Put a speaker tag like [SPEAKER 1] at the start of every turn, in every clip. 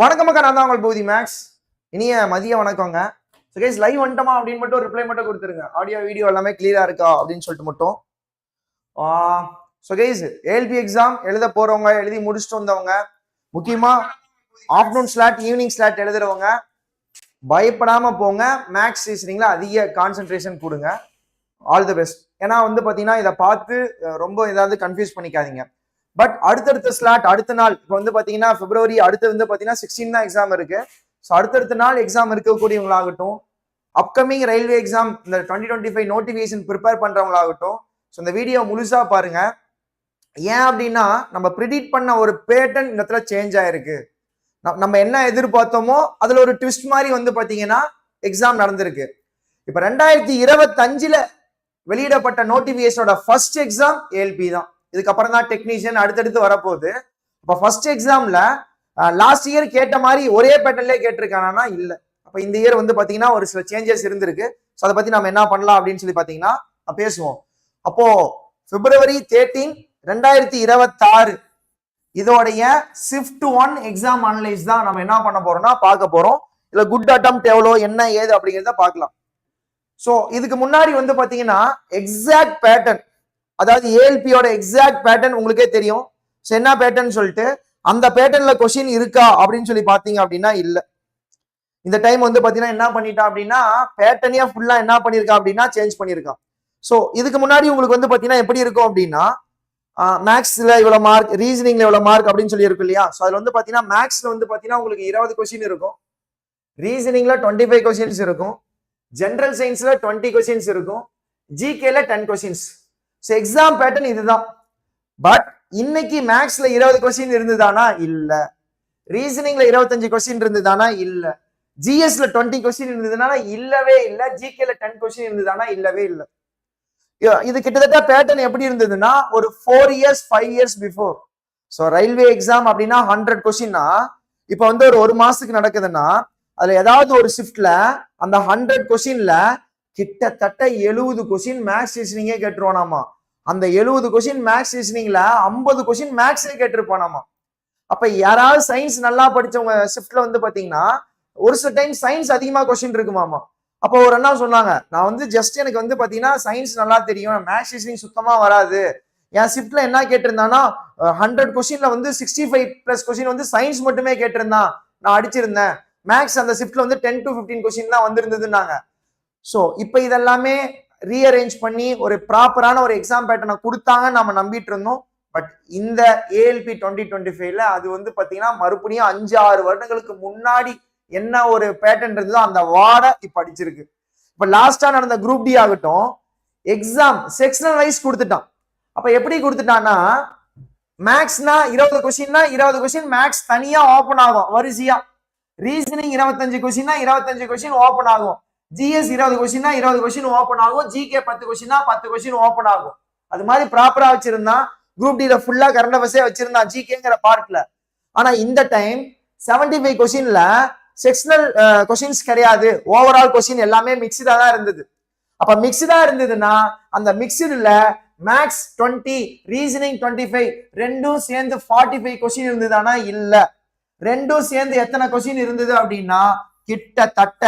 [SPEAKER 1] வணக்கம் அக்கா நான் தான் உங்கள் பூதி மேக்ஸ். இனிய மதிய வணக்கங்க. ஸோ லைவ் வந்துட்டோமா அப்படின்னு மட்டும் ரிப்ளை மட்டும் கொடுத்துருங்க. ஆடியோ வீடியோ எல்லாமே கிளியரா இருக்கா அப்படின்னு சொல்லிட்டு மட்டும். ஸோ கைஸ் ஏஎல்பி எக்ஸாம் எழுத போறவங்க எழுதி முடிச்சுட்டு வந்தவங்க முக்கியமா ஆஃப்டர்நூன் ஸ்லாட் ஈவினிங் ஸ்லாட் எழுதுறவங்க பயப்படாம போங்க. மேக்ஸ் ரீசனிங்ல அதிக கான்சென்ட்ரேஷன் கொடுங்க. ஆல் தி பெஸ்ட் ஏன்னா வந்து பாத்தீங்கன்னா இதை பார்த்து ரொம்ப ஏதாவது கன்ஃபியூஸ் பண்ணிக்காதீங்க. பட் அடுத்தடுத்த ஸ்லாட் அடுத்த நாள் இப்போ வந்து பார்த்தீங்கன்னா பிப்ரவரி அடுத்து வந்து பார்த்தீங்கன்னா சிக்ஸ்டீன் தான் எக்ஸாம் இருக்கு. ஸோ அடுத்தடுத்த நாள் எக்ஸாம் இருக்கக்கூடியவங்களாகட்டும் அப்கமிங் ரயில்வே எக்ஸாம் இந்த twenty twenty five notification prepare பண்ணுறவங்களாகட்டும் so இந்த வீடியோ முழுசா பாருங்க. ஏன் அப்படின்னா நம்ம ப்ரிடிக்ட் பண்ண ஒரு பேட்டர்ன் இந்த இடத்துல சேஞ்ச் ஆயிருக்கு. நம்ம என்ன எதிர்பார்த்தோமோ அதுல ஒரு ட்விஸ்ட் மாதிரி வந்து பார்த்தீங்கன்னா எக்ஸாம் நடந்திருக்கு. இப்போ ரெண்டாயிரத்தி இருபத்தஞ்சில் வெளியிடப்பட்ட நோட்டிபிகேஷனோட ஃபர்ஸ்ட் எக்ஸாம் ஏஎல்பி தான். இதுக்கப்புறம் தான் டெக்னீஷியன் அடுத்தடுத்து வரப்போகுது. இப்போ ஃபர்ஸ்ட் எக்ஸாம்ல லாஸ்ட் இயர் கேட்ட மாதிரி ஒரே பேட்டர்ன்லேயே கேட்டிருக்கானா இல்லை. அப்போ இந்த இயர் வந்து பார்த்தீங்கன்னா ஒரு சில சேஞ்சஸ் இருந்திருக்கு. ஸோ அதை பத்தி நம்ம என்ன பண்ணலாம் அப்படின்னு சொல்லி பார்த்தீங்கன்னா பேசுவோம். அப்போ பிப்ரவரி தேர்ட்டீன் ரெண்டாயிரத்தி இருபத்தாறு. இதோடைய ஷிஃப்ட் ஒன் எக்ஸாம் அனலைஸ் தான் நம்ம என்ன பண்ண போறோம்னா பார்க்க போறோம். இதுல குட் அட்டம் எவ்வளோ என்ன ஏது அப்படிங்கிறத பார்க்கலாம். ஸோ இதுக்கு முன்னாடி வந்து பாத்தீங்கன்னா எக்ஸாக்ட் பேட்டர்ன் அதாவது ஏஎல்பியோட எக்ஸாக்ட் பேட்டர்ன் உங்களுக்கே தெரியும். ஸோ என்ன பேட்டர்ன் சொல்லிட்டு அந்த பேட்டர்ன்ல கொஷின் இருக்கா அப்படின்னு சொல்லி பாத்தீங்க அப்படின்னா இல்ல. இந்த டைம் வந்து பாத்தீங்கன்னா என்ன பண்ணிட்டா அப்படின்னா பேட்டர்னே ஃபுல்லா என்ன பண்ணிருக்கா அப்படின்னா சேஞ்ச் பண்ணிருக்கான் ஸோ இதுக்கு முன்னாடி உங்களுக்கு வந்து பாத்தீங்கன்னா எப்படி இருக்கும் அப்படின்னா மேக்ஸ்ல இவ்வளவு மார்க் ரீசனிங்ல இவ்வளவு மார்க் அப்படின்னு சொல்லி இருக்கும் இல்லையா? ஸோ அதுல வந்து பாத்தீங்கன்னா மேக்ஸ்ல வந்து பாத்தீங்கன்னா உங்களுக்கு இருபது கொஸ்டின் இருக்கும். ரீசனிங்ல டுவெண்ட்டி ஃபைவ் கொஸ்டின்ஸ் இருக்கும். ஜென்ரல் சயின்ஸ்ல டுவெண்ட்டி கொஸ்டின்ஸ் இருக்கும். ஜிகேல ten questions so exam pattern இதுதான். பட் இன்னைக்கு மேக்ஸ்ல இருபது கொஸ்டின் இருந்ததானா? இல்ல. ரீசனிங்ல இருபத்தஞ்சு கொஸ்டின் இருந்ததானா? இல்ல. ஜிஎஸ்ல டுவெண்ட்டி கொஸ்டின் இருந்ததுனால இல்லவே இல்ல. ஜிகேல டென் கொஸ்டின் இருந்ததானா? இல்லவே இல்ல. இது கிட்டத்தட்ட பேட்டர்ன் எப்படி இருந்ததுன்னா ஒரு four years five years before so railway exam அப்படின்னா ஹண்ட்ரட் கொஸ்டின்னா இப்போ வந்து ஒரு ஒரு மாசத்துக்கு நடக்குதுன்னா அதுல ஏதாவது ஒரு ஷிஃப்ட்ல அந்த ஹண்ட்ரட் கொஸ்டின்ல கிட்டத்தட்ட எழுபது கொஸ்டின் மேக்ஸ் ரீசனிங்கே கேட்டுருவானாமா? அந்த எழுபது கொஸ்டின் மேக்ஸ் ரீசனிங்ல ஐம்பது கொஸ்டின் மேக்ஸ்ல கேட்டிருப்பானாமா. அப்ப யாராவது சயின்ஸ் நல்லா படிச்சவங்க ஷிஃப்ட்ல வந்து பாத்தீங்கன்னா ஒரு சில டைம் சயின்ஸ் அதிகமா கொஸ்டின் இருக்குமாமா. அப்போ ஒரு அண்ணா சொன்னாங்க நான் வந்து ஜஸ்ட் எனக்கு வந்து பாத்தீங்கன்னா சயின்ஸ் நல்லா தெரியும் மேக்ஸ் ரீசனிங் சுத்தமா வராது. என் ஷிஃப்ட்ல என்ன கேட்டிருந்தான்னா ஹண்ட்ரட் கொஸ்டின்ல வந்து சிக்ஸ்டி ஃபைவ் பிளஸ் கொஸ்டின் வந்து சயின்ஸ் மட்டுமே கேட்டிருந்தான். நான் அடிச்சிருந்தேன். மேக்ஸ் அந்த ஷிஃப்ட்ல வந்து டென் டு ஃபிஃப்டீன் கொஸ்டின் தான் வந்திருந்ததுன்னாங்க. ஸோ இப்போ இதெல்லாமே ரீஅரேஞ்ச் பண்ணி ஒரு ப்ராப்பரான ஒரு எக்ஸாம் பேட்டர்னை கொடுத்தாங்கன்னு நம்ம நம்பிட்டு இருந்தோம். பட் இந்த ஏஎல்பி டுவெண்ட்டி டுவெண்ட்டி ஃபைவ்ல அது வந்து பார்த்தீங்கன்னா மறுபடியும் அஞ்சு ஆறு வருடங்களுக்கு முன்னாடி என்ன ஒரு பேட்டர்ன் இருந்ததோ அந்த வார்டை இப்போ அடிச்சிருக்கு. இப்போ லாஸ்டா நடந்த குரூப் டி ஆகட்டும் எக்ஸாம் செக்ஷனல் வைஸ் கொடுத்துட்டான். அப்ப எப்படி கொடுத்துட்டான்னா மேக்ஸ்னா இருபது கொஸ்டின்னா இருபது கொஸ்டின் மேக்ஸ் தனியா ஓப்பன் ஆகும். வரிசையா. ரீசனிங் இருபத்தஞ்சு கொஸ்டின்னா இருபத்தஞ்சு கொஸ்டின் ஓப்பன் ஆகும். ஜிஎஸ் இருபது கொஸ்டின்னா இருபது கொஸ்டின் ஓப்பன் ஆகும். ஜிகே பத்து கொஸ்டின்னா பத்து கொஸ்டின் ஓப்பன் ஆகும். அது மாதிரி ப்ராப்பரா வச்சிருந்தான். குரூப் டில ஃபுல்லா கரண்ட் அஃபேர்ஸே வச்சிருந்தான் ஜிகேங்கிற பார்ட்ல ஆனா இந்த டைம் 75 ஃபைவ் கொஸ்டின்ல செக்ஷனல் கொஸ்டின்ஸ் கிடையாது. ஓவரால் கொஸ்டின் எல்லாமே மிக்சடா தான் இருந்தது. அப்ப மிக்சடா இருந்ததுன்னா அந்த மிக்சடுல maths twenty reasoning twenty five ரெண்டும் சேர்ந்து ஃபார்ட்டி ஃபைவ் கொஸ்டின் இருந்ததுன்னா இல்ல. ரெண்டும் சேர்ந்து எத்தனை கொஸ்டின் இருந்தது அப்படின்னா கிட்டத்தட்ட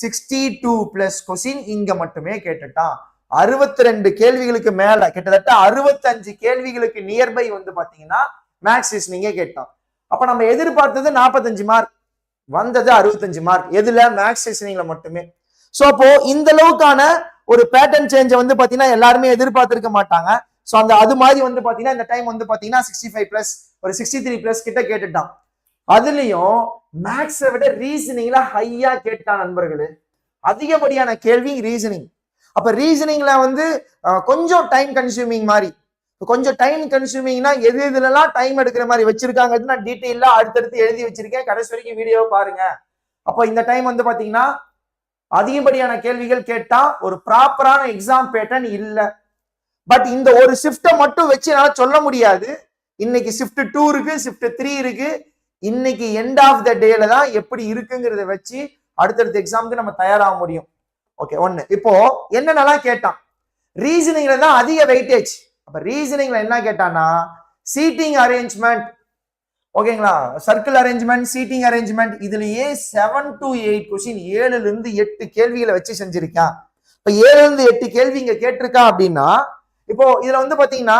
[SPEAKER 1] சிக்ஸ்டி டூ பிளஸ் கொஸ்டின் இங்க மட்டுமே கேட்டுட்டான். அறுபத்தி ரெண்டு கேள்விகளுக்கு மேல கிட்டத்தட்ட அறுபத்தஞ்சு கேள்விகளுக்கு நியர்பை வந்து பாத்தீங்கன்னா மேக்ஸ் ரீசனிங்கே கேட்டான் அப்ப நம்ம எதிர்பார்த்தது நாற்பத்தஞ்சு மார்க் வந்தது அறுபத்தஞ்சு மார்க் எதுல? மேக்ஸ் ரீசனிங்ல மட்டுமே. சோ அப்போ இந்த அளவுக்கான ஒரு பேட்டர்ன் சேஞ்சை வந்து பாத்தீங்கன்னா எல்லாருமே எதிர்பார்த்திருக்க மாட்டாங்க. சோ அந்த அது மாதிரி வந்து பாத்தீங்கன்னா இந்த டைம் வந்து பாத்தீங்கன்னா சிக்ஸ்டி ஃபைவ் பிளஸ் ஒரு சிக்ஸ்டி த்ரீ பிளஸ் கிட்ட கேட்டுட்டான். அதுலயும் மேக்ஸை விட ரீசனிங்ல ஹையா கேட்டான் நண்பர்களே அதிகப்படியான கேள்வி ரீசனிங் அப்ப ரீசனிங்ல வந்து கொஞ்சம் டைம் கன்சியூமிங் மாதிரி. கொஞ்சம் டைம் கன்சியூமிங்னா எது எதுலலாம் டைம் எடுக்கிற மாதிரி வச்சிருக்காங்க நான் டீட்டெயிலா அடுத்தடுத்து எழுதி வச்சிருக்கேன். கடைசி வரைக்கும் வீடியோவை பாருங்க. அப்போ இந்த டைம் வந்து பாத்தீங்கன்னா அதிகப்படியான கேள்விகள் கேட்டா ஒரு ப்ராப்பரான எக்ஸாம் பேட்டர்ன் இல்ல. பட் இந்த ஒரு ஷிஃப்ட்டை மட்டும் வச்சு என்னால சொல்ல முடியாது. இன்னைக்கு ஷிஃப்ட் டூ இருக்கு ஷிஃப்ட் த்ரீ இருக்கு. இன்னைக்கு எண்ட் ஆஃப் த டேல தான் எப்படி இருக்குங்கிறத வச்சு அடுத்தடுத்த எக்ஸாமுக்கு நம்ம தயாராக முடியும். ஓகே ஒன்னு இப்போ என்னென்னலாம் கேட்டான்? ரீசனிங்ல தான் அதிக வெயிட்டேஜ் அப்ப ரீசனிங்ல என்ன கேட்டான்னா சீட்டிங் அரேஞ்ச்மெண்ட் ஓகேங்களா சர்க்கிள் அரேஞ்ச்மெண்ட் சீட்டிங் அரேஞ்ச்மெண்ட் இதுலயே செவன் டு எயிட் கொஸ்டின் ஏழுல இருந்து எட்டு கேள்விகளை வச்சு செஞ்சிருக்கான். இப்ப ஏழுல இருந்து எட்டு கேள்வி இங்க கேட்டிருக்கா அப்படின்னா இப்போ இதுல வந்து பாத்தீங்கன்னா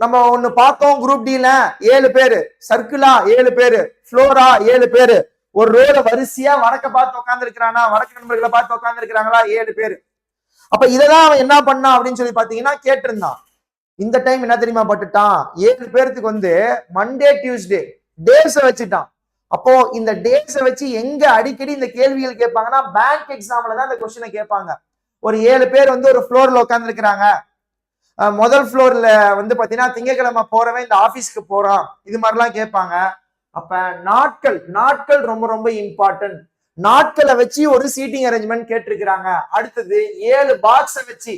[SPEAKER 1] நம்ம ஒன்னு பார்த்தோம் குரூப் டில ஏழு பேரு சர்க்கிளா ஏழு பேரு ஃப்ளோரா ஏழு பேரு. ஒரு ரோல வரிசையா வடக்க பார்த்து உட்கார்ந்து இருக்கிறானா வடக்கு நண்பர்களை பார்த்து உட்கார்ந்து இருக்கிறாங்களா ஏழு பேரு. அப்ப இதெல்லாம் அவன் என்ன பண்ணான் அப்படின்னு சொல்லி பாத்தீங்கன்னா கேட்டிருந்தான். இந்த டைம் என்ன தெரியுமா பட்டுட்டான்? ஏழு பேர்த்துக்கு வந்து மண்டே டியூஸ்டே டேஸ வச்சுட்டான். அப்போ இந்த டேஸ வச்சு எங்க அடிக்கடி இந்த கேள்விகள் கேட்பாங்கன்னா பேங்க் எக்ஸாம்ல தான் இந்த கொஸ்டினை கேட்பாங்க. ஒரு ஏழு பேர் வந்து ஒரு ஃப்ளோர்ல உட்காந்துருக்கிறாங்க முதல் ஃப்ளோர்ல வந்து பாத்தீங்கன்னா திங்கக்கிழமை போறவன் இந்த ஆஃபீஸ்க்கு போறான். இது மாதிரிலாம் கேட்பாங்க. அப்ப நாட்கள் நாட்கள் ரொம்ப ரொம்ப இம்பார்ட்டன்ட் நாட்களை வச்சு ஒரு சீட்டிங் அரேஞ்ச்மெண்ட் கேட்டிருக்கிறாங்க. அடுத்தது ஏழு பாக்ஸை வச்சு.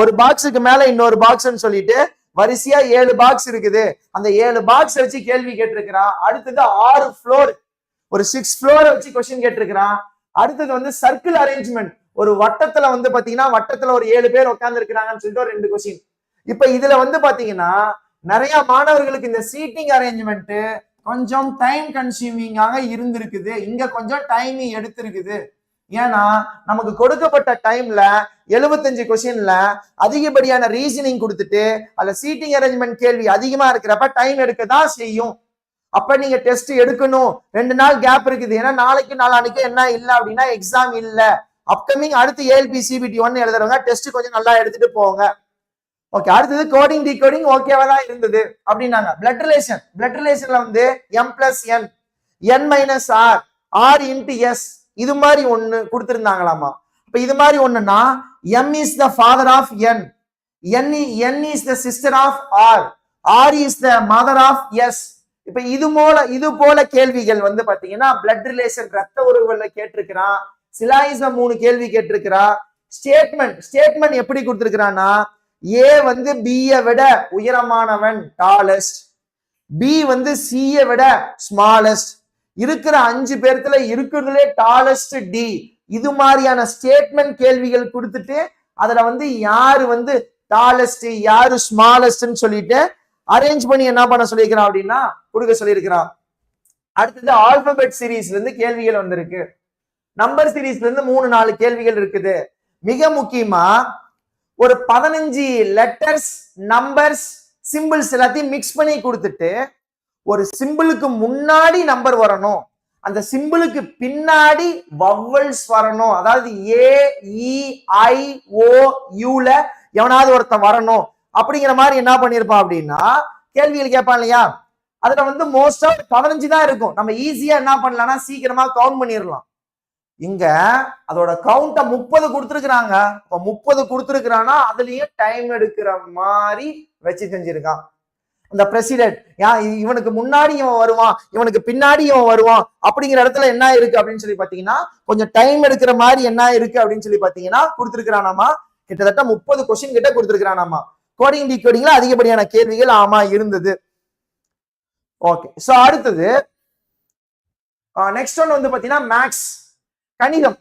[SPEAKER 1] ஒரு பாக்ஸுக்கு மேல இன்னொரு பாக்ஸ்ன்னு சொல்லிட்டு வரிசையா ஏழு பாக்ஸ் இருக்குது. அந்த ஏழு பாக்ஸ் வச்சு கேள்வி கேட்டிருக்கிறான். அடுத்தது ஆறு ஃப்ளோர் ஒரு சிக்ஸ் ஃப்ளோரை வச்சு கொஸ்டின் கேட்டிருக்கிறான். அடுத்தது வந்து சர்க்கிள் அரேஞ்ச்மெண்ட் ஒரு வட்டத்துல வந்து பாத்தீங்கன்னா வட்டத்துல ஒரு ஏழு பேர் உட்கார்ந்து இருக்கிறாங்கன்னு சொல்லிட்டு ஒரு ரெண்டு கொஸ்டின் இப்ப இதுல வந்து பாத்தீங்கன்னா நிறைய மாணவர்களுக்கு இந்த சீட்டிங் அரேஞ்ச்மெண்ட் கொஞ்சம் டைம் கன்சியூமிங்காக இருந்திருக்குது. இங்க கொஞ்சம் டைமிங் எடுத்திருக்குது. ஏன்னா நமக்கு கொடுக்கப்பட்ட டைம்ல எழுபத்தஞ்சு கொஸ்டின்ல அதிகப்படியான ரீசனிங் கொடுத்துட்டு அதுல சீட்டிங் அரேஞ்ச்மெண்ட் கேள்வி அதிகமா இருக்கிறப்ப டைம் எடுக்க தான் செய்யும். அப்ப நீங்க டெஸ்ட் எடுக்கணும். ரெண்டு நாள் கேப் இருக்குது. ஏன்னா நாளைக்கு நாளானிக்கு என்ன இல்லை அப்படின்னா எக்ஸாம் இல்ல. அப்கமிங் அடுத்து ஏஎல்பி சிபிடி ஒன்னு எழுதுறவங்க டெஸ்ட் கொஞ்சம் நல்லா எடுத்துட்டு போங்க. ஓகே அடுத்தது கோடிங் டிகோடிங் ஓகேவா தான் இருந்தது. அப்படின்னாங்க. பிளட் ரிலேஷன் பிளட் ரிலேஷன்ல வந்து M plus N N minus R R into S இது மாதிரி ஒண்ணு கொடுத்துருந்தாங்களாமா. இப்ப இது மாதிரி ஒண்ணுன்னா M is the father of N N N is the sister of R R is the mother of S இப்ப இது போல இது போல கேள்விகள் வந்து பாத்தீங்கன்னா பிளட் ரிலேஷன் ரத்த உறவுகள்ல கேட்டிருக்கிறான் சிலாயிசம் மூணு கேள்வி கேட்டிருக்கிறா. ஸ்டேட்மெண்ட் ஸ்டேட்மெண்ட் எப்படி கொடுத்துருக்கிறான்னா ஏ வந்து பியை விட உயரமானவன் டாலஸ்ட் பி வந்து சியை விட ஸ்மாலஸ்ட் இருக்கிற அஞ்சு பேர்த்துல இருக்கிறதுலே டாலஸ்ட் டி இது மாதிரியான ஸ்டேட்மெண்ட் கேள்விகள் கொடுத்துட்டு அதுல வந்து யாரு வந்து டாலஸ்ட் யாரு ஸ்மாலஸ்ட்னு சொல்லிட்டு அரேஞ்ச் பண்ணி என்ன பண்ண சொல்லியிருக்கிறான் அப்படின்னா கொடுக்க சொல்லியிருக்கிறான். அடுத்தது ஆல்பபெட் சீரீஸ்ல இருந்து கேள்விகள் வந்திருக்கு. நம்பர் சீரீஸ்ல இருந்து மூணு நாலு கேள்விகள் இருக்குது. மிக முக்கியமா ஒரு பதினஞ்சு லெட்டர்ஸ் நம்பர்ஸ் சிம்பிள்ஸ் எல்லாத்தையும் மிக்ஸ் பண்ணி கொடுத்துட்டு ஒரு சிம்பிளுக்கு முன்னாடி நம்பர் வரணும். அந்த சிம்பிளுக்கு பின்னாடி வவ்வல்ஸ் வரணும். அதாவது ஏ இ ஐ ஓ யூல எவனாவது ஒருத்தன் வரணும். அப்படிங்கிற மாதிரி என்ன பண்ணிருப்பான் அப்படின்னா கேள்விகள் கேட்பான் இல்லையா? அதுல வந்து மோஸ்டா பதினஞ்சு தான் இருக்கும். நம்ம ஈஸியா என்ன பண்ணலாம்னா சீக்கிரமா கவுண்ட் பண்ணிடலாம். இங்க அதோட கவுண்ட முப்பது கொடுத்துருக்குறாங்க. இப்ப முப்பது கொடுத்துருக்குறான்னா அதுலயும் டைம் எடுக்கிற மாதிரி வச்சு செஞ்சிருக்கான். அந்த பிரசிடென்ட் ஏன் இவனுக்கு முன்னாடி இவன் வருவான். இவனுக்கு பின்னாடி இவன் வருவான். அப்படிங்கிற இடத்துல என்ன இருக்கு அப்படின்னு சொல்லி பாத்தீங்கன்னா கொஞ்சம் டைம் எடுக்கிற மாதிரி என்ன இருக்கு அப்படின்னு சொல்லி பாத்தீங்கன்னா கொடுத்துருக்கானாமா கிட்டத்தட்ட முப்பது கொஸ்டின் கிட்ட கொடுத்துருக்கானாமா கோடிங் டி கோடிங்ல அதிகப்படியான கேள்விகள் ஆமா இருந்தது. ஓகே சோ அடுத்தது நெக்ஸ்ட் ஒன் வந்து பாத்தீங்கன்னா மேக்ஸ் கணிதம்.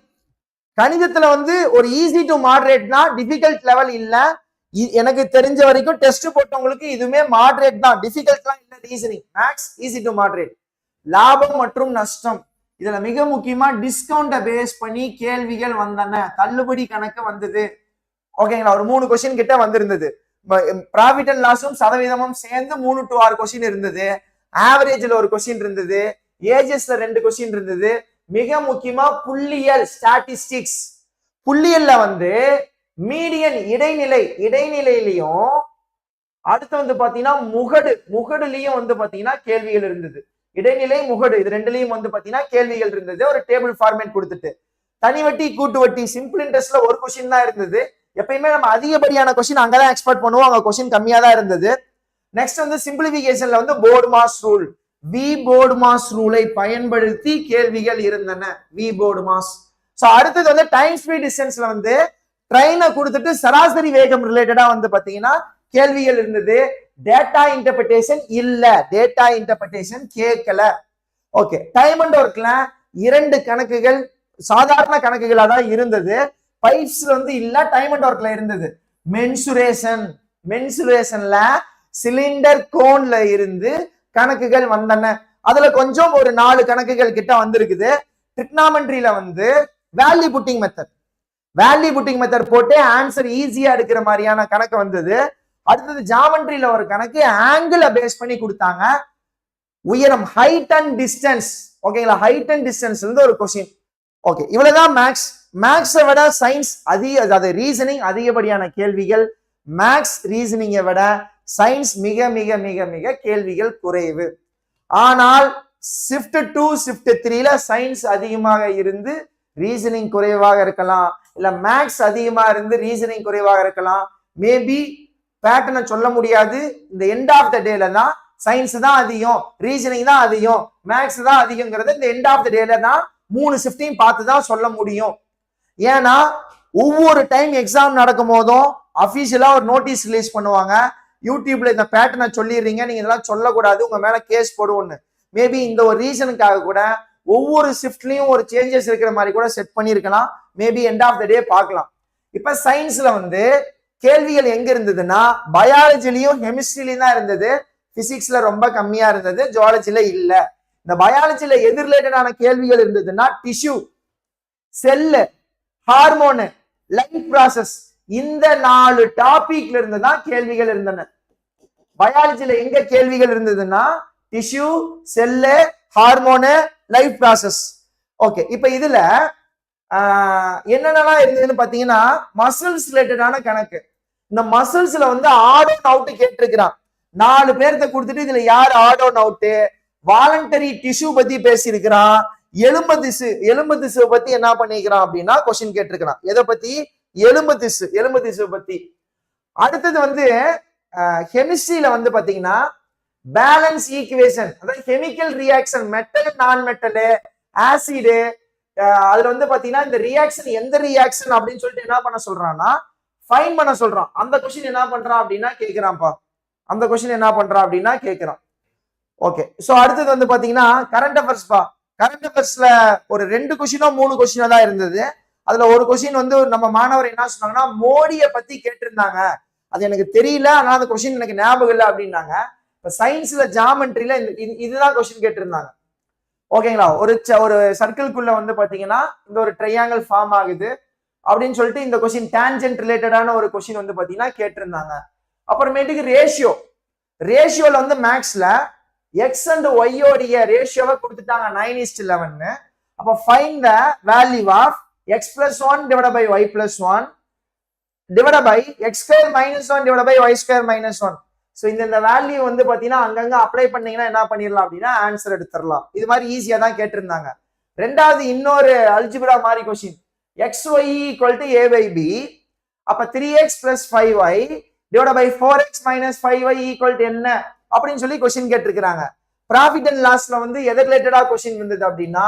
[SPEAKER 1] கணிதத்துல வந்து ஒரு ஈஸி டு மாடரேட்னா டிஃபிகல்ட் லெவல் இல்ல. இ- எனக்கு தெரிஞ்ச வரைக்கும் டெஸ்ட் போட்டவங்களுக்கு இதுவுமே மாடரேட் தான். டிஃபிகல்ட்லாம் இல்ல reasoning maths easy to moderate லாபம் மற்றும் நஷ்டம். இதுல மிக முக்கியமா டிஸ்கவுண்ட பேஸ் பண்ணி கேள்விகள் வந்தன. தள்ளுபடி கணக்கு வந்தது. ஓகேங்களா ஒரு மூணு கொஸ்டின் கிட்ட வந்திருந்தது. ப்ராஃபிட் அண்ட் லாஸும் சதவீதமும் சேர்ந்து மூணு டு ஆறு கொஸ்டின் இருந்தது. ஆவரேஜ்ல ஒரு கொஸ்டின் இருந்தது. ஏஜஸ்ல ரெண்டு கொஸ்டின் இருந்தது. மிக முக்கியமா புள்ளியல் ஸ்டாட்டிஸ்டிக்ஸ் புள்ளியல்ல வந்து மீடியன் இடைநிலை இடைநிலையிலையும் அடுத்து வந்து பாத்தீங்கன்னா முகடு முகடுலயும் வந்து பாத்தீங்கன்னா கேள்விகள் இருந்தது. இடைநிலை முகடு இது ரெண்டுலயும் வந்து பாத்தீங்கன்னா கேள்விகள் இருந்தது. ஒரு டேபிள் ஃபார்மேட் கொடுத்துட்டு. தனி வட்டி கூட்டு வட்டி சிம்பிள் இன்ட்ரெஸ்ட்ல ஒரு கொஸ்டின் தான் இருந்தது. எப்பயுமே நம்ம அதிகப்படியான கொஸ்டின் அங்கதான் எக்ஸ்பெக்ட் பண்ணுவோம். அங்க கொஸ்டின் கம்மியா தான் இருந்தது. நெக்ஸ்ட் வந்து சிம்பிளிபிகேஷன்ல வந்து போர்டு மாஸ் ரூல் வி போர்டு மாஸ் ரூலை பயன்படுத்தி கேள்விகள் இருந்தன. வி போர்டு மாஸ் ஸோ அடுத்தது வந்து டைம் ஸ்பீட் டிஸ்டன்ஸ்ல வந்து ட்ரெயினை கொடுத்துட்டு சராசரி வேகம் ரிலேட்டடா வந்து பாத்தீங்கன்னா கேள்விகள் இருந்தது. டேட்டா இன்டர்பிரேஷன் இல்ல. டேட்டா இன்டர்பிரேஷன் கேட்கல. ஓகே டைம் அண்ட் ஒர்க்ல இரண்டு கணக்குகள் சாதாரண கணக்குகளா தான் இருந்தது. பைப்ஸ்ல வந்து இல்ல டைம் அண்ட் ஒர்க்ல இருந்தது. மென்சுரேஷன் மென்சுரேஷன்ல சிலிண்டர் கோன்ல இருந்து கணக்குகள் வந்தன. அதுல கொஞ்சம் ஒரு நாலு கணக்குகள் கிட்ட வந்திருக்குது. ட்ரிக்னாமெண்ட்ரியில வந்து value putting method value putting method போட்டு ஆன்சர் ஈஸியா எடுக்கிற மாதிரியான கணக்கு வந்தது. அடுத்தது ஜாமெண்ட்ரியில ஒரு கணக்கு ஆங்கிள பேஸ் பண்ணி கொடுத்தாங்க. உயரம் ஹைட் அண்ட் டிஸ்டன்ஸ் ஓகேங்களா ஹைட் அண்ட் டிஸ்டன்ஸ் இருந்து ஒரு கொஸ்டின் ஓகே இவ்வளவுதான் மேக்ஸ் மேக்ஸை விட சயின்ஸ் அதிக அதாவது ரீசனிங் அதிகப்படியான கேள்விகள். மேக்ஸ் ரீசனிங்கை விட சயின்ஸ் மிக மிக மிக மிக கேள்விகள் குறைவு. ஆனால் ஷிஃப்ட் டூ ஷிஃப்ட் த்ரீல சயின்ஸ் அதிகமாக இருந்து ரீசனிங் குறைவாக இருக்கலாம். இல்ல மேக்ஸ் அதிகமா இருந்து ரீசனிங் குறைவாக இருக்கலாம். மேபி பேட்டர்னை சொல்ல முடியாது. இந்த எண்ட் ஆஃப் த டேல தான் சயின்ஸ் தான் அதிகம் ரீசனிங் தான் அதிகம் மேக்ஸ் தான் அதிகங்கிறது இந்த எண்ட் ஆஃப் த டேல தான் மூணு ஷிஃப்டையும் பார்த்து தான் சொல்ல முடியும். ஏன்னா ஒவ்வொரு டைம் எக்ஸாம் நடக்கும் போதும் அஃபீஷியலா ஒரு நோட்டீஸ் ரிலீஸ் பண்ணுவாங்க. யூடியூப்ல இந்த பேட்டர்னை சொல்லிடுறீங்க நீங்க இதெல்லாம் சொல்லக்கூடாது உங்க மேல கேஸ் போடுவோன்னு மேபி இந்த ஒரு ரீசனுக்காக கூட ஒவ்வொரு ஷிஃப்ட்லயும் ஒரு சேஞ்சஸ் இருக்கிற மாதிரி கூட செட் பண்ணியிருக்கலாம். Maybe end of the day பார்க்கலாம். இப்ப சயின்ஸ்ல வந்து கேள்விகள் எங்க இருந்ததுன்னா பயாலஜிலையும் கெமிஸ்ட்ரிலையும் தான் இருந்தது. பிசிக்ஸ்ல ரொம்ப கம்மியா இருந்தது ஜுவாலஜில இல்ல. இந்த பயாலஜில எது ரிலேட்டடான கேள்விகள் இருந்ததுன்னா tissue cell hormone life process இந்த நாலு டாபிக்ல இருந்து தான் கேள்விகள் இருந்தன. பயாலஜில எங்க கேள்விகள் இருந்ததுன்னா tissue cell hormone life process okay இப்ப இதுல ஆஹ், என்னென்னலாம் இருந்ததுன்னு பாத்தீங்கன்னா மசில்ஸ் ரிலேட்டடான கணக்கு. இந்த மசில்ஸ்ல வந்து ஆட் அவுட் கேட்டிருக்கிறான். நாலு பேர்த்த கொடுத்துட்டு இதுல யார் ஆடோ அவுட்டு வாலண்டரி டிஷ்யூ பத்தி பேசியிருக்கிறான். எலும்பு திசு எலும்பு திசுவை பத்தி என்ன பண்ணிக்கிறான் அப்படின்னா கொஸ்டின் கேட்டிருக்கிறான். எதை பத்தி? எலும்பு திசு எலும்பு திசு பத்தி. அடுத்தது வந்து கெமிஸ்ட்ரியில வந்து பாத்தீங்கன்னா பேலன்ஸ் ஈக்குவேஷன் அதாவது கெமிக்கல் ரியாக்ஷன் மெட்டல் நான் மெட்டலு ஆசிடு அதுல வந்து பாத்தீங்கன்னா இந்த ரியாக்ஷன் எந்த ரியாக்ஷன் அப்படின்னு சொல்லிட்டு என்ன பண்ண சொல்றான்னா ஃபைன் பண்ண சொல்றான். அந்த கொஸ்டின் என்ன பண்றான் அப்படின்னா கேட்கிறான்ப்பா அந்த கொஸ்டின் என்ன பண்றான் அப்படின்னா கேட்கிறான் ஓகே ஸோ அடுத்தது வந்து பாத்தீங்கன்னா கரண்ட் அஃபேர்ஸ் பா. கரண்ட் அஃபேர்ஸ்ல ஒரு ரெண்டு கொஸ்டினோ மூணு கொஸ்டினோ தான் இருந்தது. அதுல ஒரு கொஸ்டின் வந்து நம்ம மாணவர் என்ன சொன்னாங்கன்னா மோடியை பத்தி கேட்டிருந்தாங்க. அது எனக்கு தெரியல ஆனா அந்த கொஸ்டின் எனக்கு ஞாபகம் இல்லை அப்படின்னாங்க. இப்ப சயின்ஸ்ல ஜாமெண்ட்ரியில இந்த இது- இதுதான் கொஸ்டின் கேட்டிருந்தாங்க. ஓகேங்களா ஒரு ச- ஒரு சர்க்கிள்குள்ள வந்து பாத்தீங்கன்னா இந்த ஒரு ட்ரையாங்கிள் ஃபார்ம் ஆகுது. அப்படின்னு சொல்லிட்டு இந்த கொஸ்டின் டேஞ்சன்ட் ரிலேட்டடான ஒரு கொஸ்டின் வந்து பாத்தீங்கன்னா கேட்டிருந்தாங்க. அப்புறமேட்டுக்கு ரேஷியோ ரேஷியோல வந்து மேக்ஸ்ல எக்ஸ் அண்ட் ஒய்யோடைய ரேஷியோவை கொடுத்துட்டாங்க நைன் இஸ்ட் லெவன்னு அப்போ find the value of X plus one divide by Y plus one divide by X square minus one divide by Y square minus one so இந்த இந்த வேல்யூ வந்து பார்த்தீங்கன்னா அங்கங்கே அப்ளை பண்ணீங்கன்னா என்ன பண்ணிடலாம் அப்படின்னா ஆன்சர் எடுத்துடலாம். இது மாதிரி ஈஸியாக தான் கேட்டிருந்தாங்க. ரெண்டாவது இன்னொரு அல்ஜிபிரா மாதிரி question X Y equal to A by B அப்போ three X plus five Y divide by four X minus five Y equal to என்ன? அப்படின்னு சொல்லி கொஸ்டின் கேட்டிருக்கிறாங்க. ப்ராஃபிட் அண்ட் லாஸ்ல வந்து எது ரிலேட்டடா கொஸ்டின் வந்தது அப்படின்னா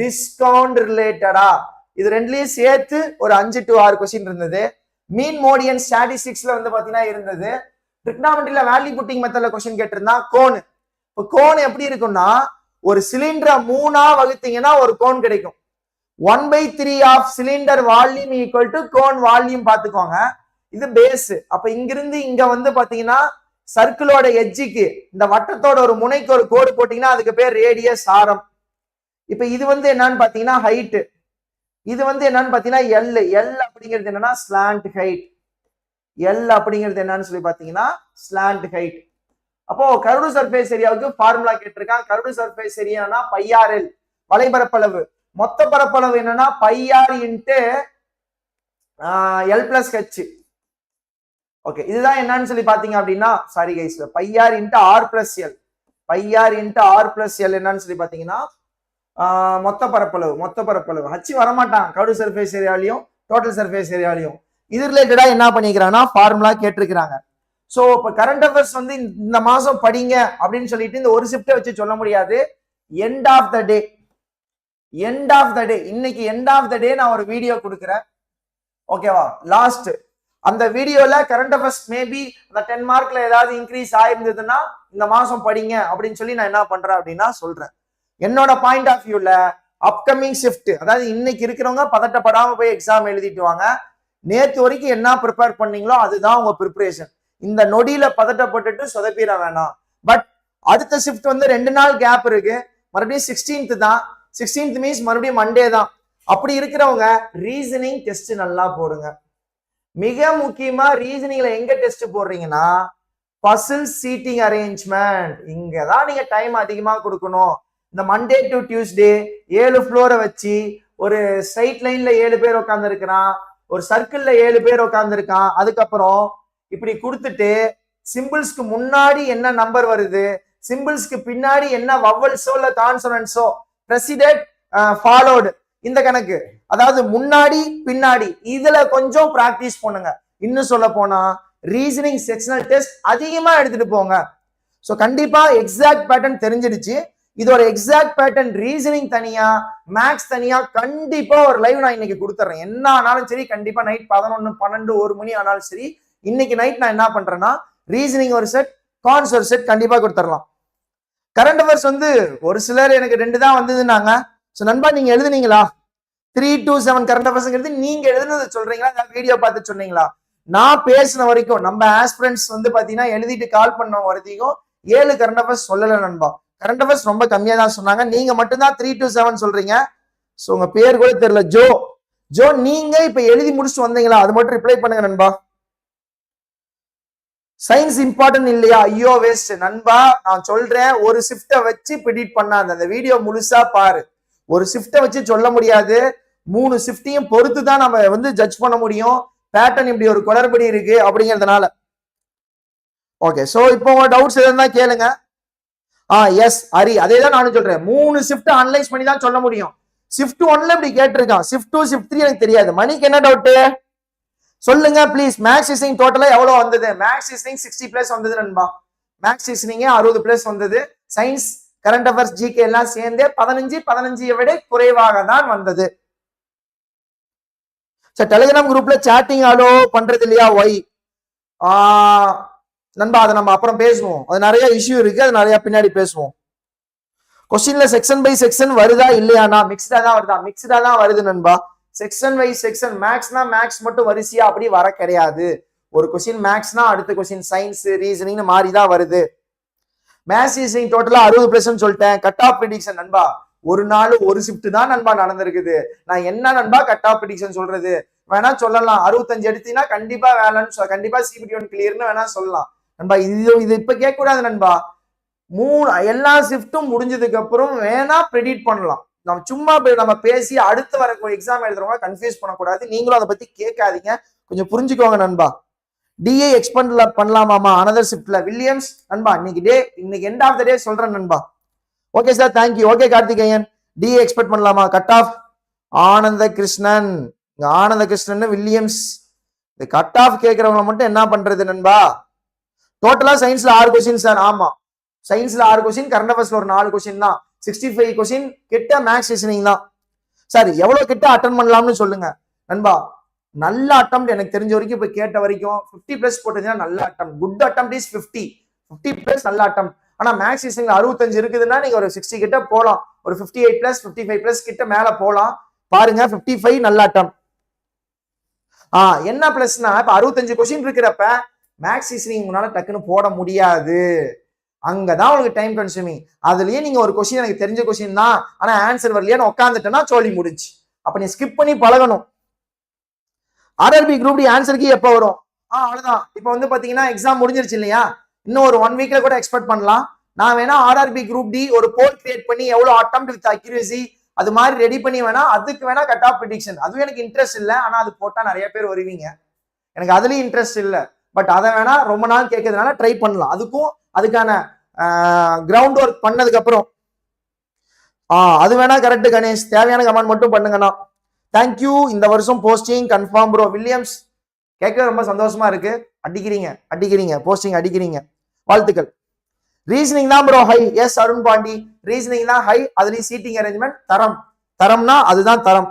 [SPEAKER 1] டிஸ்கவுண்ட் ரிலேட்டடா இது ரெண்டுலயும் சேர்த்து ஒரு அஞ்சு டு ஆறு கொஸ்டின் இருந்தது. மீன் மோடியன் ஸ்டாட்டிஸ்டிக்ஸ்ல வந்து பாத்தீங்கன்னா இருந்தது. ட்ரிக்னாமெண்ட்ரியில வேல்யூ புட்டிங் மெத்தட்ல கொஸ்டின் கேட்டிருந்தா கோனு இப்போ கோன் எப்படி இருக்கும்னா ஒரு சிலிண்டரை மூணா வகுத்தீங்கன்னா ஒரு கோன் கிடைக்கும். One by three of cylinder volume equal to cone volume பார்த்துக்கோங்க இது பேஸ் அப்ப இங்கிருந்து இங்க வந்து பாத்தீங்கன்னா சர்க்கிளோட எஜ்ஜிக்கு இந்த வட்டத்தோட ஒரு முனைக்கு ஒரு கோடு போட்டீங்கன்னா அதுக்கு பேர் ரேடியஸ் ஆரம். இப்ப இது வந்து என்னன்னு பாத்தீங்கன்னா ஹைட்டு இது வந்து என்னன்னு பார்த்தீங்கன்னா எல் எல் அப்படிங்கிறது என்னன்னா ஸ்லாண்ட் ஹைட் எல் அப்படிங்கிறது என்னன்னு சொல்லி பார்த்தீங்கன்னா ஸ்லாண்ட் ஹைட் அப்போ கருடு சர்ஃபேஸ் ஏரியாவுக்கு ஃபார்முலா கேட்டிருக்கான். கருடு சர்ஃபேஸ் ஏரியானா பையார் எல் வலைபரப்பளவு மொத்த பரப்பளவு என்னன்னா pi r into L plus H okay இதுதான் என்னன்னு சொல்லி பார்த்தீங்க அப்படின்னா sorry guys pi r into R plus L pi r into R plus L என்னன்னு சொல்லி பார்த்தீங்கன்னா மொத்த பரப்பளவு மொத்த பரப்பளவு. ஹச்சு வரமாட்டான். கவுடு சர்ஃபேஸ் ஏரியாலையும் டோட்டல் சர்ஃபேஸ் ஏரியாலையும் இது ரிலேட்டடா என்ன பண்ணிக்கிறாங்கன்னா ஃபார்முலா கேட்டிருக்கிறாங்க. ஸோ இப்போ கரண்ட் அஃபேர்ஸ் வந்து இந்த- மாதம் படிங்க அப்படின்னு சொல்லிட்டு இந்த ஒரு ஷிஃப்ட்டை வச்சு சொல்ல முடியாது. End of the day end of the day இன்னைக்கு எண்ட் ஆஃப் த டே நான் ஒரு வீடியோ கொடுக்குறேன். ஓகேவா லாஸ்ட் அந்த வீடியோல கரண்ட் அஃபேர்ஸ் மேபி அந்த டென் மார்க்ல ஏதாவது இன்க்ரீஸ் ஆயிருந்ததுன்னா இந்த மாசம் படிங்க அப்படின்னு சொல்லி நான் என்ன பண்றேன் அப்படின்னா சொல்றேன். என்னோட பாயிண்ட் ஆஃப் வியூல அப்கமிங் ஷிஃப்ட் அதாவது இன்னைக்கு இருக்கிறவங்க பதட்டப்படாம போய் எக்ஸாம் எழுதிட்டு வாங்க. நேற்று வரைக்கும் என்ன ப்ரிப்பேர் பண்ணீங்களோ அதுதான் உங்க ப்ரிப்பரேஷன் இந்த நொடியில பதட்டப்பட்டுட்டு சொதப்பிட வேணாம். பட் அடுத்த ஷிஃப்ட் வந்து ரெண்டு நாள் கேப் இருக்கு. மறுபடியும் சிக்ஸ்டீன்த் தான். சிக்ஸ்டீன்த் மீன்ஸ் மறுபடியும் மண்டே தான். அப்படி இருக்கிறவங்க ரீசனிங் டெஸ்ட் நல்லா போடுங்க. மிக முக்கியமா ரீசனிங்ல எங்க டெஸ்ட் போடுறீங்கன்னா பசில் சீட்டிங் அரேஞ்ச்மெண்ட் இங்க தான் நீங்க டைம் அதிகமா கொடுக்கணும். இந்த மண்டே டு டியூஸ்டே ஏழு ஃப்ளோரை வச்சு ஒரு ஸ்ட்ரைட் லைன்ல ஏழு பேர் உட்காந்துருக்கிறான் ஒரு சர்க்கிள்ல ஏழு பேர் உட்காந்துருக்கான் அதுக்கப்புறம் இப்படி கொடுத்துட்டு சிம்பிள்ஸ்க்கு முன்னாடி என்ன நம்பர் வருது? சிம்பிள்ஸ்க்கு பின்னாடி என்ன வவ்வல்ஸோ இல்ல கான்சனன்ஸோ பிரசிடெட் ஃபாலோடு இந்த கணக்கு. அதாவது முன்னாடி பின்னாடி. இதுல கொஞ்சம் பிராக்டிஸ் பண்ணுங்க. இன்னும் சொல்ல போனா ரீசனிங் செக்ஷனல் டெஸ்ட் அதிகமா எடுத்துட்டு போங்க. ஸோ கண்டிப்பா எக்ஸாக்ட் பேட்டர்ன் தெரிஞ்சிடுச்சு. இதோட எக்ஸாக்ட் பேட்டர்ன் ரீசனிங் தனியா மேக்ஸ் தனியா கண்டிப்பா ஒரு லைவ் நான் இன்னைக்கு கொடுத்துட்றேன் என்ன ஆனாலும் சரி கண்டிப்பா நைட் பதினொன்னு பன்னெண்டு ஒரு மணி ஆனாலும் சரி இன்னைக்கு நைட் நான் என்ன பண்றேன்னா ரீசனிங் ஒரு செட் கான்ஸ் ஒரு செட் கண்டிப்பா கொடுத்துடலாம். கரண்ட் அஃபேர்ஸ் வந்து ஒரு சிலர் எனக்கு ரெண்டு தான் வந்ததுன்னாங்க. ஸோ நண்பா நீங்க எழுதுனீங்களா? த்ரீ டூ செவன் கரண்ட் அஃபேர்ஸ்ங்கிறது நீங்க எழுதுனது சொல்றீங்களா? இந்த வீடியோ பார்த்து சொன்னீங்களா? நான் பேசின வரைக்கும் நம்ம ஆஸ்பிரண்ட்ஸ் வந்து பாத்தீங்கன்னா எழுதிட்டு கால் பண்ண வரைக்கும் ஏழு கரண்ட் அஃபேர்ஸ் சொல்லல நண்பா. கரண்ட் அஃபேர்ஸ் ரொம்ப கம்மியா தான் சொன்னாங்க. நீங்க மட்டும்தான் த்ரீ டூ செவன் சொல்றீங்க. ஸோ உங்க பேர் கூட தெரியல. ஜோ ஜோ நீங்க இப்ப எழுதி முடிச்சுட்டு வந்தீங்களா? அது மட்டும் ரிப்ளை பண்ணுங்க நண்பா. சயின்ஸ் இம்பார்ட்டன்ட் இல்லையா? ஐயோ வேஸ்ட் நண்பா நான் சொல்றேன். ஒரு ஷிஃப்ட்டை வச்சு பிடிட் பண்ணாத. அந்த வீடியோ முழுசா பாரு. ஒரு ஷிஃப்ட்டை வச்சு சொல்ல முடியாது. மூணு ஷிஃப்ட்டையும் பொறுத்து தான் நம்ம வந்து ஜட்ஜ் பண்ண முடியும். பேட்டர்ன் இப்படி ஒரு குளறுபடி இருக்கு அப்படிங்கிறதுனால. ஓகே சோ இப்போ உங்க டவுட்ஸ் எதுனா கேளுங்க. ஆ எஸ் ஹரி அதே தான் நானும் சொல்றேன். மூணு ஷிஃப்ட் அனலைஸ் பண்ணி தான் சொல்ல முடியும். ஷிஃப்ட் ஒன்ல இப்படி கேட்டிருக்கான். ஷிஃப்ட் டூ ஷிஃப்ட் த்ரீ எனக்கு தெரியாது. மணிக்கு என்ன டவுட்டு சொல்லுங்க ப்ளீஸ் மேக்ஸ் ரீசனிங் டோட்டலா எவ்வளவு வந்தது? மேக்ஸ் ரீசனிங் சிக்ஸ்டி பிளஸ் வந்தது நண்பா. மேக்ஸ் ரீசனிங்கே அறுபது பிளஸ் வந்தது. சயின்ஸ் கரண்ட் அஃபேர்ஸ் ஜிகே எல்லாம் சேர்ந்தே பதினஞ்சு பதினஞ்சு விட குறைவாக தான் வந்தது டெலிகிராம் குரூப்ல சேட்டிங் அலோ பண்றது இல்லையா ஒய் நண்பா அதை நம்ம அப்புறம் பேசுவோம். அது நிறைய இஷ்யூ இருக்கு அது நிறைய பின்னாடி பேசுவோம். கொஸ்டின்ல செக்ஷன் பை செக்ஷன் வருதா இல்லையானா மிக்ஸ்டா தான் வருதா? மிக்ஸ்டா தான் வருது நண்பா. செக்ஷன் பை செக்ஷன் மேக்ஸ்னா மேக்ஸ் மட்டும் வரிசையா அப்படி வர கிடையாது. ஒரு கொஸ்டின் மேக்ஸ்னா அடுத்த கொஸ்டின் சயின்ஸ் ரீசனிங்னு மாறி தான் வருது. மேத்ஸ் ரீசனிங் டோட்டலா அறுபது பிளஸ் சொல்லிட்டேன். கட் ஆஃப் ப்ரிடிக்ஷன் நண்பா. ஒரு நாள் ஒரு ஷிஃப்ட் தான் நண்பா நடந்திருக்குது. நான் என்ன நண்பா கட் ஆஃப் ப்ரிடிக்ஷன் சொல்றது? வேணா சொல்லலாம். அறுபத்தஞ்சு எடுத்தீங்கன்னா கண்டிப்பா வேலைன்னு கண்டிப்பா சிபிடி ஒன் கிளியர்னு வேணா சொல்லலாம். நண்பா இது இது இப்ப கேட்க கூடாது நண்பா. மூணு எல்லா ஷிஃப்ட்டும் முடிஞ்சதுக்கு அப்புறம் வேணா ப்ரெடிட் பண்ணலாம். நம்ம சும்மா போய் நம்ம பேசி அடுத்து வர எக்ஸாம் எழுதுறவங்க கன்ஃபியூஸ் பண்ணக்கூடாது. நீங்களும் அதை பத்தி கேட்காதீங்க. கொஞ்சம் புரிஞ்சுக்கோங்க நண்பா. டிஏ எக்ஸ்பெண்ட் பண்ணலாமாமா? அனதர் ஷிஃப்ட்ல வில்லியம்ஸ் நண்பா இன்னைக்கு டே இன்னைக்கு எண்ட் ஆஃப் த டே சொல்றேன் நண்பா. Okay sir thank you okay Karthikeyan DA expect பண்ணலாமா? Cut off Ananda Krishnan Ananda Krishnan Williams இந்த கட் ஆஃப் கேட்கறவங்க மட்டும் என்ன பண்றது நண்பா? டோட்டலா சயின்ஸ்ல ஆறு கொஸ்டின் சார் ஆமா. சயின்ஸ்ல ஆறு கொஸ்டின் கரண்ட் அஃபேர்ஸ்ல ஒரு நாலு கொஸ்டின் தான். சிக்ஸ்டி ஃபைவ் கொஸ்டின் கிட்ட மேக்ஸ் ரீசனிங் தான். சார் எவ்வளவு கிட்ட அட்டன் பண்ணலாம்னு சொல்லுங்க. நண்பா நல்ல அட்டம் எனக்கு தெரிஞ்ச வரைக்கும் இப்ப கேட்ட வரைக்கும் 50 பிளஸ் போட்டதுன்னா நல்ல attempt good attempt is 50 50 plus நல்ல அட்டம் ஆனா மேக்ஸ் ரீசனிங் அறுபத்தஞ்சு இருக்குதுன்னா நீங்க ஒரு சிக்ஸ்டி கிட்ட போலாம். ஒரு 58 eight plus fifty five plus கிட்ட மேல போலாம். பாருங்க 55 ஃபைவ் நல்ல அட்டம் ஆஹ் என்ன பிளஸ்னா இப்ப அறுபத்தஞ்சு கொஸ்டின் இருக்கிறப்ப மேக்ஸ் ரீசனிங் உங்களால் டக்குன்னு போட முடியாது. அங்கே தான் உங்களுக்கு டைம் கன்சூமிங் அதுலேயே நீங்கள் ஒரு கொஸ்டின் எனக்கு தெரிஞ்ச கொஸ்டின் தான். ஆனால் ஆன்சர் வரலையான்னு உட்காந்துட்டேன்னா சோழி முடிஞ்சு அப்போ நீ ஸ்கிப் பண்ணி பழகணும். ஆர்ஆர்பி குரூப் டி ஆன்சருக்கு எப்போ வரும்? ஆ அவ்வளோதான் இப்போ வந்து பார்த்தீங்கன்னா எக்ஸாம் முடிஞ்சிருச்சு இல்லையா? இன்னும் ஒரு ஒன் வீக்கில் கூட எக்ஸ்பெக்ட் பண்ணலாம். நான் வேணா ஆர்ஆர்பி குரூப் டி ஒரு போல் கிரியேட் பண்ணி எவ்வளோ அட்டம் வித் அக்யூரசி அது மாதிரி ரெடி பண்ணி வேணா அதுக்கு வேணா கட் ஆஃப் ப்ரிடிக்ஷன் அதுவும் எனக்கு இன்ட்ரெஸ்ட் இல்லை. ஆனால் அது போட்டால் நிறைய பேர் வருவீங்க. எனக்கு அதுலேயும் இன்ட்ரெஸ்ட் இல்லை. பட் அதை வேணா ரொம்ப நாள் கேட்கறதுனால ட்ரை பண்ணலாம். அதுக்கும் அதுக்கான கிரவுண்ட் ஒர்க் பண்ணதுக்கு அப்புறம். அது வேணா கரெக்ட் கணேஷ். தேவையான கமெண்ட் மட்டும் பண்ணுங்கண்ணா. தேங்க்யூ இந்த வருஷம் போஸ்டிங் கன்ஃபார்ம் ப்ரோ வில்லியம்ஸ் கேட்க ரொம்ப சந்தோஷமா இருக்கு. அடிக்கிறீங்க அடிக்கிறீங்க போஸ்டிங் அடிக்கிறீங்க. வாழ்த்துக்கள். ரீசனிங் தான் bro high yes Arun Pandi. Reasoning தான் ஹை அதுலயும் சீட்டிங் அரேஞ்ச்மெண்ட் தரம். தரம்னா அதுதான் தரம்.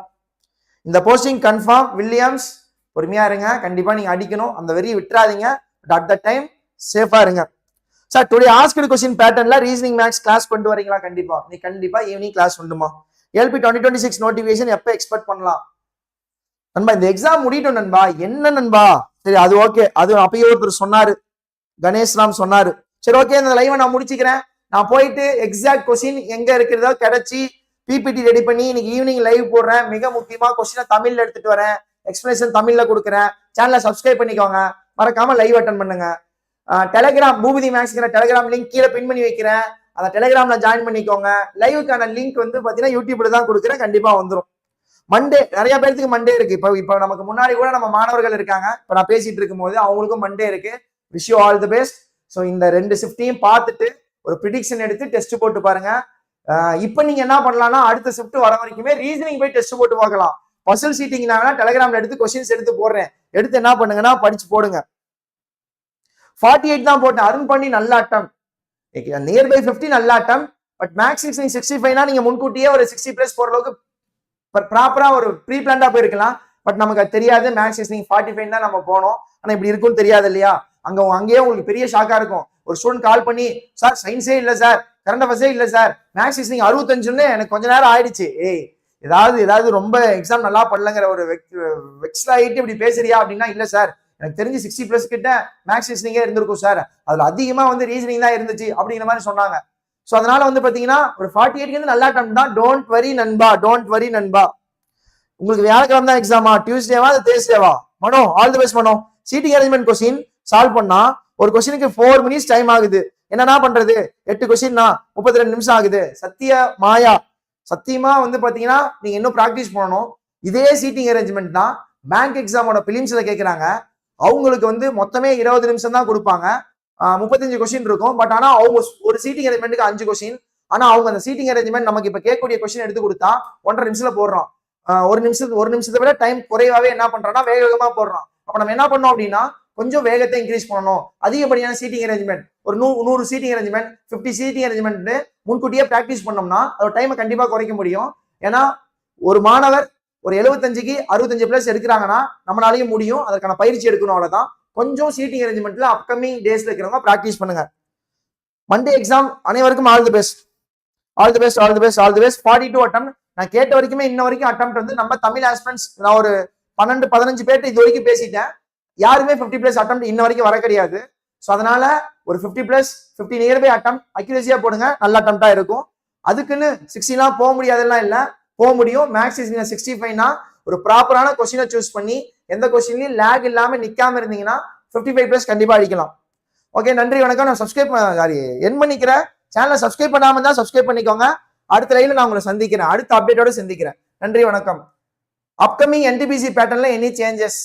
[SPEAKER 1] இந்த போஸ்டிங் கன்ஃபார்ம் வில்லியம்ஸ் பொறுமையா இருங்க. கண்டிப்பா நீங்க அடிக்கணும். அந்த வெறியை விட்டுறாதீங்க. பட் அட் த டைம் சேஃபா இருங்க. சார் டுடே ஆஸ்கடு கொஸ்டின் பேட்டர்ன்ல ரீசனிங் மேக்ஸ் கிளாஸ் கொண்டு வரீங்களா? கண்டிப்பா. நீ கண்டிப்பா evening class உண்டுமா? LP twenty twenty six notification எப்போ எக்ஸ்பெக்ட் பண்ணலாம்? நண்பா இந்த எக்ஸாம் முடியட்டும் நண்பா. என்ன நண்பா? சரி அது ஓகே அது அப்பயே ஒருத்தர் சொன்னாரு. கணேஷ் ராம் சொன்னாரு. சரி ஓகே இந்த லைவை நான் முடிச்சுக்கிறேன். நான் போயிட்டு எக்ஸாக்ட் கொஸ்டின் எங்க இருக்கிறதோ கிடைச்சி பிபிடி ரெடி பண்ணி இன்னைக்கு ஈவினிங் லைவ் போடுறேன். மிக முக்கியமா கொஸ்டினை தமிழ்ல எடுத்துட்டு வரேன். எக்ஸ்பிளேஷன் தமிழ்ல கொடுக்குறேன். சேனலை சப்ஸ்கிரைப் பண்ணிக்கோங்க. மறக்காம லைவ் அட்டன் பண்ணுங்க. டெலிகிராம் பூபதி மேக்ஸ்ங்கிற டெலிகிராம் லிங்க் கீழே பின் பண்ணி வைக்கிறேன். அந்த டெலிகிராம்ல ஜாயின் பண்ணிக்கோங்க. லைவுக்கான லிங்க் வந்து பாத்தீங்கன்னா யூடியூப்ல தான் கொடுக்குறேன். கண்டிப்பா வந்துடும் மண்டே நிறைய பேர்த்துக்கு மண்டே இருக்கு. இப்போ இப்போ நமக்கு முன்னாடி கூட நம்ம மாணவர்கள் இருக்காங்க. இப்போ நான் பேசிட்டு இருக்கும்போது அவங்களுக்கும் மண்டே இருக்கு. Wish you all the best so இந்த ரெண்டு ஷிஃப்ட்டையும் பார்த்துட்டு ஒரு ப்ரிடிக்ஷன் எடுத்து டெஸ்ட் போட்டு பாருங்க. இப்போ நீங்க என்ன பண்ணலாம்னா அடுத்த ஷிஃப்ட் வர வரைக்குமே ரீசனிங் போய் டெஸ்ட் போட்டு பார்க்கலாம். பசில் சீட்டிங் நான் எடுத்து கொஸ்டின்ஸ் எடுத்து போடுறேன். எடுத்து என்ன பண்ணுங்கன்னா படிச்சு போடுங்க. ஃபார்ட்டி எயிட் தான் போட்டேன். அருண் பண்ணி நல்ல அட்டம் நியர் பை ஃபிஃப்டி நல்ல attempt but maths six sixty ஃபைவ்னா நீங்க முன்கூட்டியே ஒரு சிக்ஸ்டி பிளஸ் போற அளவுக்கு ப்ராப்பரா ஒரு ப்ரீ பிளான்டா போயிருக்கலாம். பட் நமக்கு அது தெரியாது. மேக்ஸ் சிக்ஸ் ஃபார்ட்டி ஃபைவ் தான் நம்ம போனோம். ஆனா இப்படி இருக்கும்னு தெரியாது இல்லையா? அங்க அங்கேயே உங்களுக்கு பெரிய ஷாக்கா இருக்கும். ஒரு ஸ்டூடெண்ட் கால் பண்ணி சார் சயின்ஸே இல்ல சார் கரண்ட் அஃபேர்ஸே இல்ல சார் மேக்ஸ் சிக்ஸ் அறுபத்தஞ்சுன்னு எனக்கு கொஞ்ச நேரம் ஆயிடுச்சு. ஏய் ஏதாவது ஏதாவது ரொம்ப எக்ஸாம் நல்லா பண்ணலங்கிற ஒரு வெக்ஸ் ஆகிட்டு இப்படி பேசுறியா அப்படின்னா இல்ல சார் எனக்கு தெரிஞ்சு சிக்ஸ்டி பிளஸ் கிட்ட மேக்ஸ் ரீசனிங்கே இருந்திருக்கும் சார் அதுல அதிகமா வந்து ரீசனிங் தான் இருந்துச்சு அப்படிங்கிற மாதிரி சொன்னாங்க. ஸோ அதனால வந்து பாத்தீங்கன்னா ஒரு ஃபார்ட்டி எயிட் வந்து நல்லா டம் தான். டோன்ட் வரி நண்பா டோன்ட் வரி நண்பா. உங்களுக்கு வியாழக்கிழமை தான் எக்ஸாமா டியூஸ்டேவா அது தேர்ஸ்டேவா Mano all the best Mano. Seating arrangement question solve பண்ணா ஒரு கொஸ்டினுக்கு ஃபோர் மினிட்ஸ் டைம் ஆகுது. என்னன்னா பண்றது? எட்டு கொஸ்டின்னா முப்பத்தி ரெண்டு நிமிஷம் ஆகுது. சத்திய மாயா. சத்தியமா வந்து பாத்தீங்கன்னா நீங்க இன்னும் ப்ராக்டிஸ் பண்ணணும். இதே சீட்டிங் அரேஞ்ச்மெண்ட் தான். பேங்க் எக்ஸாமோட பிலிம்ஸ்ல கேட்கறாங்க அவங்களுக்கு வந்து மொத்தமே இருபது நிமிஷம் தான் கொடுப்பாங்க. முப்பத்தஞ்சு கொஸ்டின் இருக்கும். பட் ஆனா அவங்க ஒரு சீட்டிங் அரேஞ்ச்மெண்ட்டுக்கு அஞ்சு கொஸ்டின் ஆனா அவங்க அந்த சீட்டிங் அரேஞ்ச்மெண்ட் நமக்கு இப்ப கேட்கக்கூடிய கொஸ்டின் எடுத்து கொடுத்தா ஒன்றரை நிமிஷத்துல போடுறோம். ஒரு நிமிஷத்துக்கு ஒரு நிமிஷத்தை விட டைம் குறைவாவே என்ன பண்றோம்னா வேக வேகமா போடுறோம். அப்ப நம்ம என்ன பண்ணோம் அப்படின்னா கொஞ்சம் வேகத்தை இன்க்ரீஸ் பண்ணணும். அதிகப்படியான சீட்டிங் அரேஞ்ச்மெண்ட் ஒரு நூ நூறு seating arrangement fifty seating arrangement முன்கூட்டியே ப்ராக்டிஸ் பண்ணோம்னா அதோட டைமை கண்டிப்பாக குறைக்க முடியும். ஏன்னா ஒரு மாணவர் ஒரு எழுபத்தஞ்சுக்கு அறுபத்தஞ்சு பிளஸ் எடுக்கிறாங்கன்னா நம்மளாலையும் முடியும். அதற்கான பயிற்சி எடுக்கணும் அவ்வளோதான் கொஞ்சம் சீட்டிங் அரேஞ்ச்மெண்ட்ல அப்கமிங் டேஸ்ல இருக்கிறவங்க ப்ராக்டிஸ் பண்ணுங்க. மண்டே எக்ஸாம் அனைவருக்கும் all the best all the best all the best all the best forty two attempt நான் கேட்ட வரைக்குமே இன்ன வரைக்கும் அட்டம் வந்து நம்ம தமிழ் ஆஸ்பிரன்ஸ் நான் ஒரு பன்னெண்டு பதினஞ்சு பேர்ட்டு இது வரைக்கும் பேசிட்டேன். யாருமே ஃபிஃப்டி பிளஸ் அட்டம் இன்ன வரைக்கும் வர கிடையாது. ஸோ அதனால ஒரு fifty plus fifty nearby attempt அக்யூரேசியா போடுங்க நல்ல அட்டம்ப்டா இருக்கும். அதுக்குன்னு சிக்ஸ்டிலாம் போக முடியாதெல்லாம் இல்லை. போக முடியும். மேக்ஸ் இஸ் சிக்ஸ்டி ஃபைவ்னா ஒரு ப்ராப்பரான கொஸ்டினை சூஸ் பண்ணி எந்த கொஸ்டின்லையும் லேக் இல்லாமல் நிற்காம இருந்தீங்கன்னா ஃபிஃப்டி ஃபைவ் பிளஸ் கண்டிப்பா அடிக்கலாம். ஓகே நன்றி வணக்கம். நான் சப்ஸ்கிரைப் சாரி என் பண்ணிக்கிறேன் சேனலை சப்ஸ்கிரைப் பண்ணாம தான் சப்ஸ்கிரைப் பண்ணிக்கோங்க. அடுத்த லைவ்ல நான் உங்களை சந்திக்கிறேன். அடுத்த அப்டேட்டோட சந்திக்கிறேன். நன்றி வணக்கம். அப்கமிங் என்டிபிசி பேட்டர்ன்ல எனி சேஞ்சஸ்